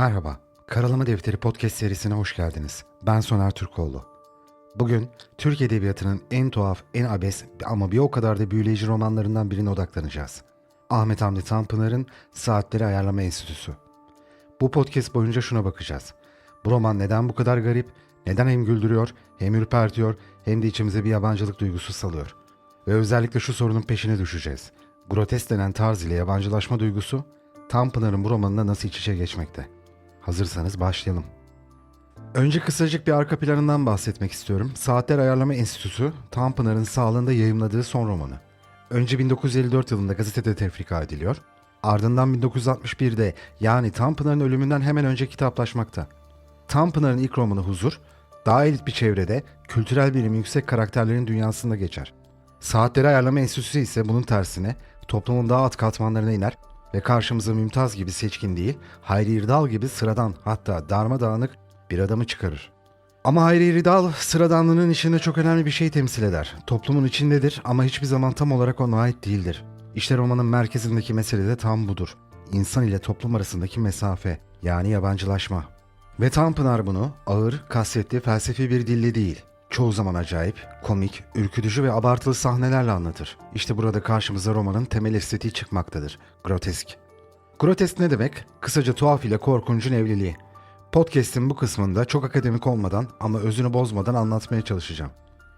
Merhaba, Karalama Defteri podcast serisine hoş geldiniz. Ben Soner Türkoğlu. Bugün Türk Edebiyatı'nın en tuhaf, en abes ama bir o kadar da büyüleyici romanlarından birine odaklanacağız. Ahmet Hamdi Tanpınar'ın Saatleri Ayarlama Enstitüsü. Bu podcast boyunca şuna bakacağız. Bu roman neden bu kadar garip, neden hem güldürüyor, hem ürpertiyor, hem de içimize bir yabancılık duygusu salıyor. Ve özellikle şu sorunun peşine düşeceğiz. Grotesk denen tarz ile yabancılaşma duygusu, Tanpınar'ın bu romanına nasıl iç içe geçmekte? Hazırsanız başlayalım. Önce kısacık bir arka planından bahsetmek istiyorum. Saatler Ayarlama Enstitüsü, Tanpınar'ın sağlığında yayımladığı son romanı. Önce 1954 yılında gazetede tefrika ediliyor. Ardından 1961'de yani Tanpınar'ın ölümünden hemen önce kitaplaşmakta. Tanpınar'ın ilk romanı Huzur, daha elit bir çevrede kültürel bilimi yüksek karakterlerin dünyasında geçer. Saatleri Ayarlama Enstitüsü ise bunun tersine toplumun daha alt katmanlarına iner ve karşımıza Mümtaz gibi seçkin değil, Hayri İrdal gibi sıradan hatta darmadağınık bir adamı çıkarır. Ama Hayri İrdal sıradanlığının içinde çok önemli bir şey temsil eder. Toplumun içindedir ama hiçbir zaman tam olarak ona ait değildir. İşte romanın merkezindeki mesele de tam budur. İnsan ile toplum arasındaki mesafe, yani yabancılaşma. Ve Tanpınar bunu ağır, kasvetli, felsefi bir dille değil, çoğu zaman acayip, komik, ürkütücü ve abartılı sahnelerle anlatır. İşte burada karşımıza romanın temel estetiği çıkmaktadır. Grotesk. Grotesk ne demek? Kısaca tuhaf ile korkuncun evliliği. Podcast'in bu kısmında çok akademik olmadan ama özünü bozmadan anlatmaya çalışacağım.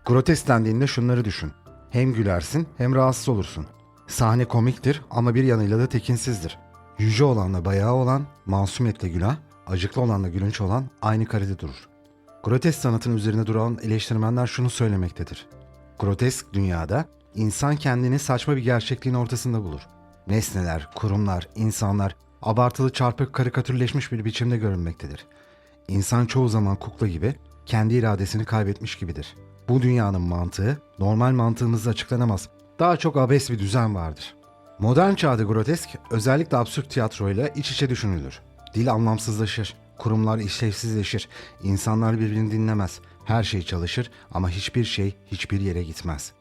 Grotesk dendiğinde şunları düşün. Hem gülersin hem rahatsız olursun. Sahne komiktir ama bir yanıyla da tekinsizdir. Yüce olanla bayağı olan, masumiyetle günah, acıklı olanla gülünç olan aynı karede durur. Grotesk sanatın üzerine duran eleştirmenler şunu söylemektedir. Grotesk dünyada insan kendini saçma bir gerçekliğin ortasında bulur. Nesneler, kurumlar, insanlar abartılı çarpık karikatürleşmiş bir biçimde görünmektedir. İnsan çoğu zaman kukla gibi kendi iradesini kaybetmiş gibidir. Bu dünyanın mantığı normal mantığımızla açıklanamaz. Daha çok abes bir düzen vardır. Modern çağda grotesk özellikle absürt tiyatroyla iç içe düşünülür. Dil anlamsızlaşır, kurumlar işlevsizleşir, insanlar birbirini dinlemez, her şey çalışır ama hiçbir şey hiçbir yere gitmez.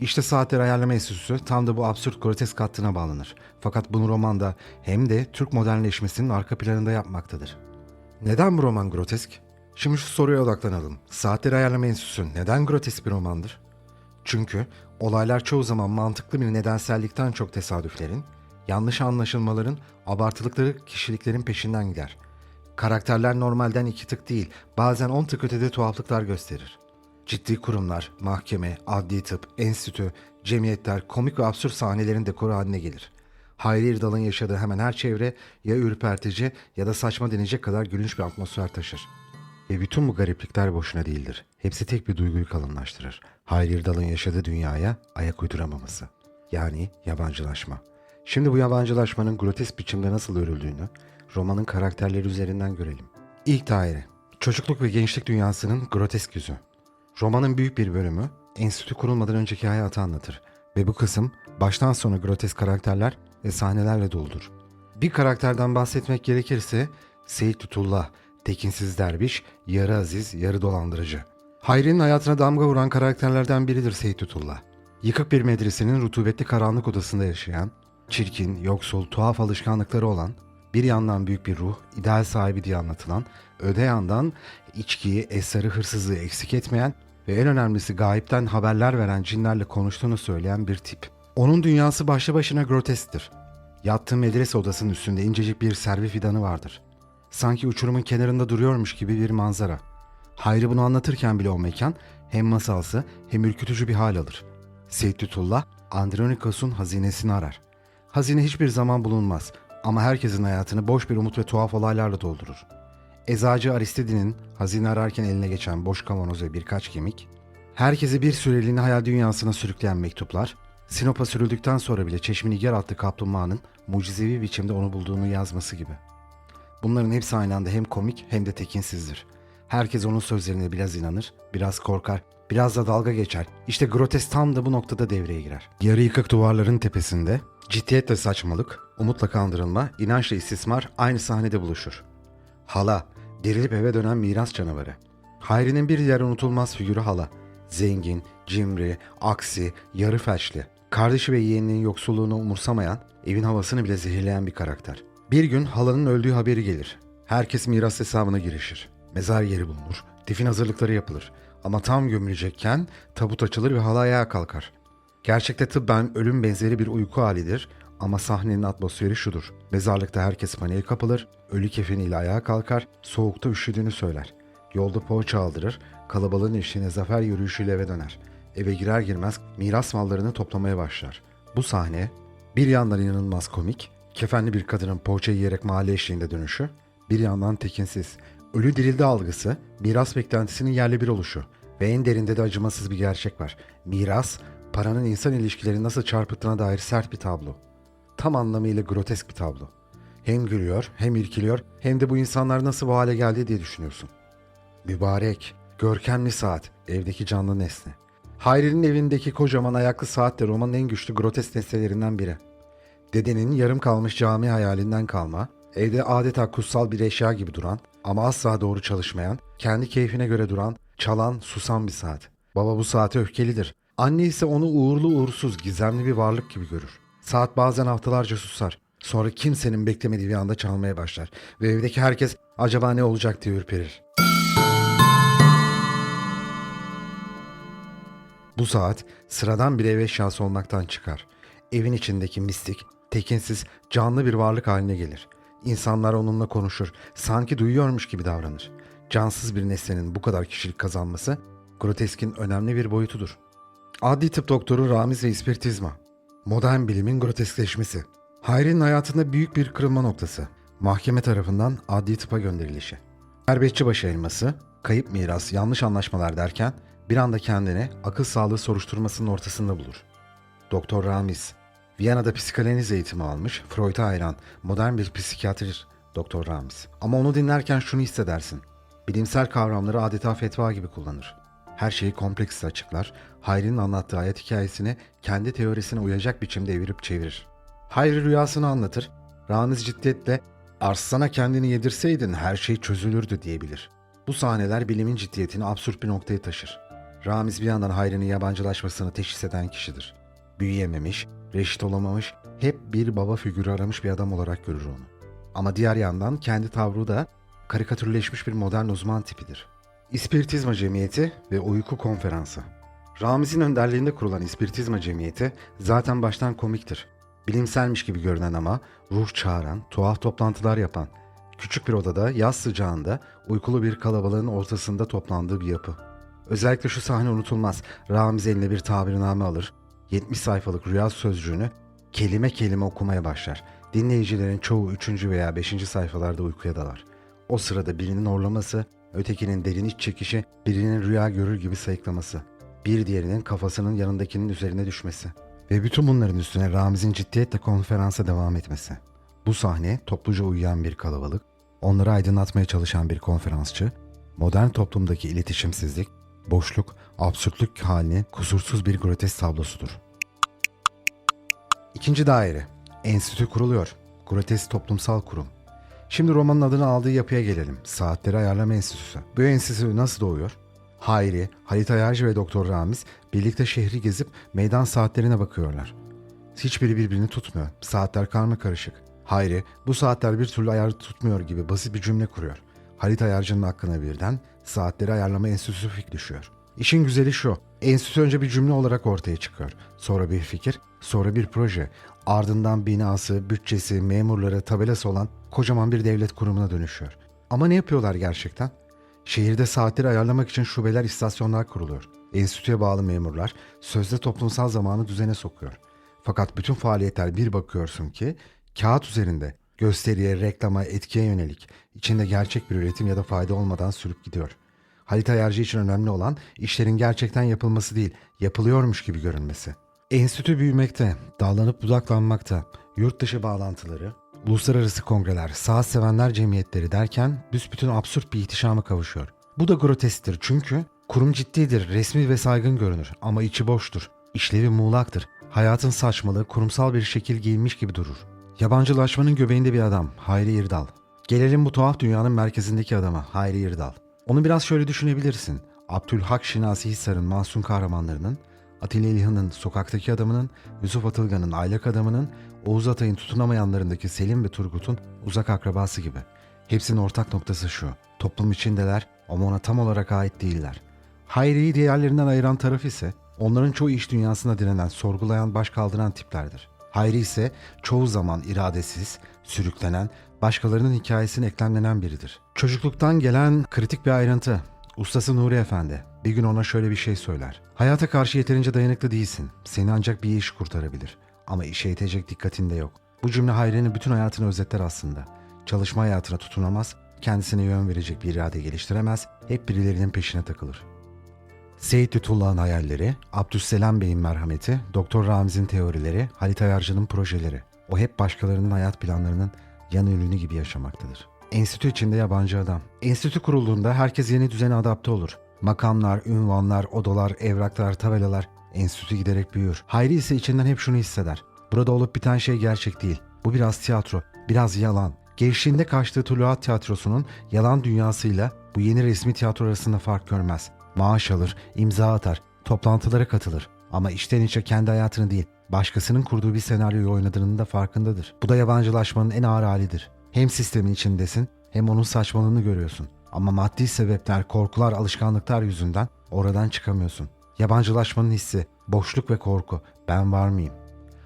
İşte Saatler Ayarlama Enstitüsü tam da bu absürt grotesk hattına bağlanır. Fakat bunu romanda hem de Türk modernleşmesinin arka planında yapmaktadır. Neden bu roman grotesk? Şimdi şu soruya odaklanalım. Saatler Ayarlama Enstitüsü neden grotesk bir romandır? Çünkü olaylar çoğu zaman mantıklı bir nedensellikten çok tesadüflerin, yanlış anlaşılmaların, abartılıkları kişiliklerin peşinden gider. Karakterler normalden iki tık değil, bazen on tık ötede tuhaflıklar gösterir. Ciddi kurumlar, mahkeme, adli tıp, enstitü, cemiyetler komik ve absürt sahnelerin dekoru haline gelir. Hayri İrdal'ın yaşadığı hemen her çevre ya ürpertici ya da saçma denecek kadar gülünç bir atmosfer taşır. Ve bütün bu gariplikler boşuna değildir. Hepsi tek bir duyguyu kalınlaştırır. Hayri İrdal'ın yaşadığı dünyaya ayak uyduramaması. Yani yabancılaşma. Şimdi bu yabancılaşmanın grotesk biçimde nasıl örüldüğünü romanın karakterleri üzerinden görelim. İlk daire. Çocukluk ve gençlik dünyasının grotesk yüzü. Romanın büyük bir bölümü enstitü kurulmadan önceki hayatı anlatır ve bu kısım baştan sona grotesk karakterler ve sahnelerle doludur. Bir karakterden bahsetmek gerekirse Seyit Tutullah, tekinsiz derviş, yarı aziz, yarı dolandırıcı. Hayri'nin hayatına damga vuran karakterlerden biridir Seyit Tutullah. Yıkık bir medresenin rutubetli karanlık odasında yaşayan, çirkin, yoksul, tuhaf alışkanlıkları olan, bir yandan büyük bir ruh, ideal sahibi diye anlatılan, öte yandan içkiyi, esrarı, hırsızlığı eksik etmeyen ve en önemlisi gayipten haberler veren cinlerle konuştuğunu söyleyen bir tip. Onun dünyası başlı başına grotesktir. Yattığı medrese odasının üstünde incecik bir servi fidanı vardır. Sanki uçurumun kenarında duruyormuş gibi bir manzara. Hayri bunu anlatırken bile o mekan hem masalsı hem ürkütücü bir hal alır. Seyit Lütullah, Andronikos'un hazinesini arar. Hazine hiçbir zaman bulunmaz ama herkesin hayatını boş bir umut ve tuhaf olaylarla doldurur. Eczacı Aristide'nin hazine ararken eline geçen boş kavanoz ve birkaç kemik, herkesi bir süreliğine hayal dünyasına sürükleyen mektuplar, Sinop'a sürüldükten sonra bile Çeşmi Nigar adlı kaplumbağanın mucizevi biçimde onu bulduğunu yazması gibi. Bunların hepsi aynı anda hem komik hem de tekinsizdir. Herkes onun sözlerine biraz inanır, biraz korkar, biraz da dalga geçer. İşte grotesk tam da bu noktada devreye girer. Yarı yıkık duvarların tepesinde ciddiyetle saçmalık, umutla kandırılma, inançla istismar aynı sahnede buluşur. Hala, dirilip eve dönen miras canavarı. Hayri'nin bir diğer unutulmaz figürü hala. Zengin, cimri, aksi, yarı felçli. Kardeşi ve yeğeninin yoksulluğunu umursamayan, evin havasını bile zehirleyen bir karakter. Bir gün halanın öldüğü haberi gelir. Herkes miras hesabına girişir. Mezar yeri bulunur, defin hazırlıkları yapılır. Ama tam gömülecekken tabut açılır ve halay ayağa kalkar. Gerçekte tıbben ölüm benzeri bir uyku halidir ama sahnenin atmosferi şudur. Mezarlıkta herkes paniğe kapılır, ölü kefeniyle ayağa kalkar, soğukta üşüdüğünü söyler. Yolda poğaça aldırır, kalabalığın eşliğine zafer yürüyüşüyle eve döner. Eve girer girmez miras mallarını toplamaya başlar. Bu sahne bir yandan inanılmaz komik, kefenli bir kadının poğaça yiyerek mahalle eşliğinde dönüşü, bir yandan tekinsiz, ölü dirildi algısı, miras beklentisinin yerli bir oluşu ve en derinde de acımasız bir gerçek var. Miras, paranın insan ilişkilerini nasıl çarpıttığına dair sert bir tablo. Tam anlamıyla grotesk bir tablo. Hem gülüyor, hem irkiliyor, hem de bu insanlar nasıl bu hale geldi diye düşünüyorsun. Mübarek, görkemli saat, evdeki canlı nesne. Hayri'nin evindeki kocaman ayaklı saat de romanın en güçlü grotesk nesnelerinden biri. Dedenin yarım kalmış cami hayalinden kalma, evde adeta kutsal bir eşya gibi duran ama asla doğru çalışmayan, kendi keyfine göre duran, çalan, susan bir saat. Baba bu saate öfkelidir. Anne ise onu uğurlu uğursuz, gizemli bir varlık gibi görür. Saat bazen haftalarca susar. Sonra kimsenin beklemediği bir anda çalmaya başlar. Ve evdeki herkes acaba ne olacak diye ürperir. Bu saat sıradan bir ev eşyası olmaktan çıkar. Evin içindeki mistik, tekinsiz, canlı bir varlık haline gelir. İnsanlar onunla konuşur, sanki duyuyormuş gibi davranır. Cansız bir nesnenin bu kadar kişilik kazanması groteskin önemli bir boyutudur. Adli tıp doktoru Ramiz ve ispiritizma. Modern bilimin groteskleşmesi. Hayri'nin hayatında büyük bir kırılma noktası. Mahkeme tarafından adli tıpa gönderilişi. Erbetçibaşı elması, kayıp miras, yanlış anlaşmalar derken bir anda kendini akıl sağlığı soruşturmasının ortasında bulur. Doktor Ramiz, Viyana'da psikanaliz eğitimi almış, Freud'a hayran, modern bir psikiyatr Doktor Ramiz. Ama onu dinlerken şunu hissedersin. Bilimsel kavramları adeta fetva gibi kullanır. Her şeyi kompleks açıklar, Hayri'nin anlattığı hayat hikayesini kendi teorisine uyacak biçimde evirip çevirir. Hayri rüyasını anlatır, Ramiz ciddiyetle Arslan'a kendini yedirseydin her şey çözülürdü diyebilir. Bu sahneler bilimin ciddiyetini absürt bir noktaya taşır. Ramiz bir yandan Hayri'nin yabancılaşmasını teşhis eden kişidir. Büyüyememiş, reşit olamamış, hep bir baba figürü aramış bir adam olarak görür onu. Ama diğer yandan kendi tavrı da karikatürleşmiş bir modern uzman tipidir. İspiritizma Cemiyeti ve Uyku Konferansı Ramiz'in önderliğinde kurulan İspiritizma Cemiyeti zaten baştan komiktir. Bilimselmiş gibi görünen ama ruh çağıran, tuhaf toplantılar yapan, küçük bir odada yaz sıcağında uykulu bir kalabalığın ortasında toplandığı bir yapı. Özellikle şu sahne unutulmaz. Ramiz eline bir tabirname alır, 70 sayfalık rüya sözcüğünü kelime kelime okumaya başlar. Dinleyicilerin çoğu 3. veya 5. sayfalarda uykuya dalar. O sırada birinin orlaması, ötekinin derin iç çekişi, birinin rüya görür gibi sayıklaması, bir diğerinin kafasının yanındakinin üzerine düşmesi ve bütün bunların üstüne Ramiz'in ciddiyetle konferansa devam etmesi. Bu sahne topluca uyuyan bir kalabalık, onları aydınlatmaya çalışan bir konferansçı, modern toplumdaki iletişimsizlik, boşluk, absürtlük halini kusursuz bir grotesk tablosudur. İkinci daire. Enstitü kuruluyor. Grotesk toplumsal kurum. Şimdi romanın adını aldığı yapıya gelelim. Saatleri Ayarlama Enstitüsü. Bu enstitü nasıl doğuyor? Hayri, Halit Ayarcı ve Doktor Ramiz birlikte şehri gezip meydan saatlerine bakıyorlar. Hiçbiri birbirini tutmuyor. Saatler karma karışık. Hayri, bu saatler bir türlü ayar tutmuyor gibi basit bir cümle kuruyor. Halit Ayarcı'nın aklına birden saatleri ayarlama enstitüsü fikri düşüyor. İşin güzeli şu, enstitü önce bir cümle olarak ortaya çıkıyor. Sonra bir fikir, sonra bir proje. Ardından binası, bütçesi, memurları, tabelası olan kocaman bir devlet kurumuna dönüşüyor. Ama ne yapıyorlar gerçekten? Şehirde saatleri ayarlamak için şubeler, istasyonlar kuruluyor. Enstitüye bağlı memurlar sözde toplumsal zamanı düzene sokuyor. Fakat bütün faaliyetler bir bakıyorsun ki kağıt üzerinde gösteriye, reklama, etkiye yönelik içinde gerçek bir üretim ya da fayda olmadan sürüp gidiyor. Halit Ayarcı için önemli olan işlerin gerçekten yapılması değil, yapılıyormuş gibi görünmesi. Enstitü büyümekte, dallanıp budaklanmakta, yurt dışı bağlantıları, uluslararası kongreler, saat sevenler cemiyetleri derken büsbütün absürt bir ihtişama kavuşuyor. Bu da grotesktir çünkü kurum ciddidir, resmi ve saygın görünür ama içi boştur. İşlevi muğlaktır. Hayatın saçmalığı kurumsal bir şekil giyinmiş gibi durur. Yabancılaşmanın göbeğinde bir adam, Hayri İrdal. Gelelim bu tuhaf dünyanın merkezindeki adama, Hayri İrdal. Onu biraz şöyle düşünebilirsin. Abdülhak Şinasi Hisar'ın masum kahramanlarının, Atilla İlhan'ın sokaktaki adamının, Yusuf Atılgan'ın aylak adamının, Oğuz Atay'ın tutunamayanlarındaki Selim ve Turgut'un uzak akrabası gibi. Hepsinin ortak noktası şu. Toplum içindeler ama ona tam olarak ait değiller. Hayri'yi diğerlerinden ayıran taraf ise onların çoğu iş dünyasına direnen, sorgulayan, baş kaldıran tiplerdir. Hayri ise çoğu zaman iradesiz, sürüklenen, başkalarının hikayesine eklemlenen biridir. Çocukluktan gelen kritik bir ayrıntı. Ustası Nuri Efendi bir gün ona şöyle bir şey söyler. Hayata karşı yeterince dayanıklı değilsin. Seni ancak bir iş kurtarabilir. Ama işe yetecek dikkatin de yok. Bu cümle Hayri'nin bütün hayatını özetler aslında. Çalışma hayatına tutunamaz, kendisine yön verecek bir irade geliştiremez, hep birilerinin peşine takılır. Seyit Lütfullah'ın hayalleri, Abdüsselam Bey'in merhameti, Doktor Ramiz'in teorileri, Halit Ayarcı'nın projeleri. O hep başkalarının hayat planlarının yan ürünü gibi yaşamaktadır. Enstitü içinde yabancı adam. Enstitü kurulduğunda herkes yeni düzene adapte olur. Makamlar, ünvanlar, odalar, evraklar, tabelalar. Enstitü giderek büyür. Hayri ise içinden hep şunu hisseder. Burada olup biten şey gerçek değil. Bu biraz tiyatro, biraz yalan. Gençliğinde kaçtığı Tuluat Tiyatrosu'nun yalan dünyasıyla bu yeni resmi tiyatro arasında fark görmez. Maaş alır, imza atar, toplantılara katılır. Ama içten içe kendi hayatını değil, başkasının kurduğu bir senaryoyu oynadığının da farkındadır. Bu da yabancılaşmanın en ağır halidir. Hem sistemin içindesin hem onun saçmalığını görüyorsun. Ama maddi sebepler, korkular, alışkanlıklar yüzünden oradan çıkamıyorsun. Yabancılaşmanın hissi, boşluk ve korku. Ben var mıyım?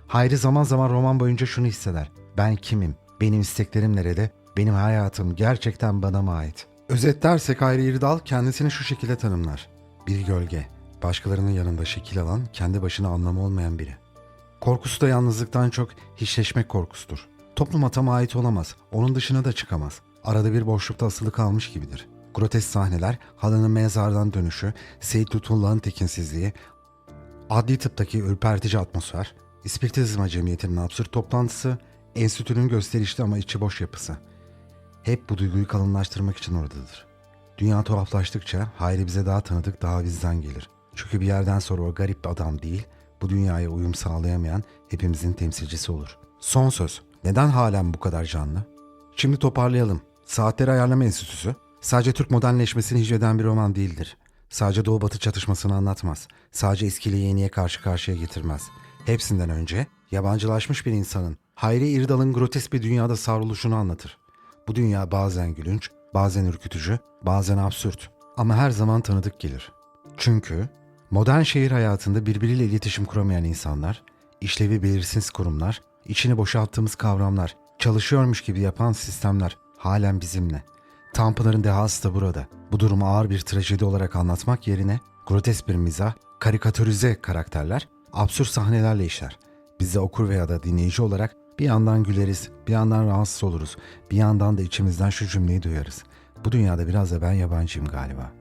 Hayri zaman zaman roman boyunca şunu hisseder. Ben kimim? Benim isteklerim nerede? Benim hayatım gerçekten bana mı ait? Özetlersek Hayri İrdal kendisini şu şekilde tanımlar. Bir gölge, başkalarının yanında şekil alan, kendi başına anlamı olmayan biri. Korkusu da yalnızlıktan çok hiçleşmek korkusudur. Topluma tam ait olamaz, onun dışına da çıkamaz. Arada bir boşlukta asılı kalmış gibidir. Grotesk sahneler, halının mezardan dönüşü, Seyit Lütfullah'ın tekinsizliği, adli tıptaki ürpertici atmosfer, İspiritizma Cemiyeti'nin absürt toplantısı, enstitünün gösterişli ama içi boş yapısı. Hep bu duyguyu kalınlaştırmak için oradadır. Dünya tuhaflaştıkça Hayri bize daha tanıdık, daha bizden gelir. Çünkü bir yerden sonra o garip bir adam değil, bu dünyaya uyum sağlayamayan hepimizin temsilcisi olur. Son söz. Neden halen bu kadar canlı? Şimdi toparlayalım. Saatleri Ayarlama Enstitüsü sadece Türk modernleşmesini hicveden bir roman değildir. Sadece Doğu Batı çatışmasını anlatmaz. Sadece eskiyle yeniye karşı karşıya getirmez. Hepsinden önce yabancılaşmış bir insanın Hayri İrdal'ın grotesk bir dünyada savruluşunu anlatır. Bu dünya bazen gülünç, bazen ürkütücü, bazen absürt ama her zaman tanıdık gelir. Çünkü modern şehir hayatında birbiriyle iletişim kuramayan insanlar, işlevi belirsiz kurumlar, içini boşalttığımız kavramlar, çalışıyormuş gibi yapan sistemler halen bizimle. Tanpınar'ın dehası da burada. Bu durumu ağır bir trajedi olarak anlatmak yerine grotesk bir mizah, karikatürize karakterler, absürt sahnelerle işler. Biz de okur veya da dinleyici olarak bir yandan güleriz, bir yandan rahatsız oluruz, bir yandan da içimizden şu cümleyi duyarız. Bu dünyada biraz da ben yabancıyım galiba.''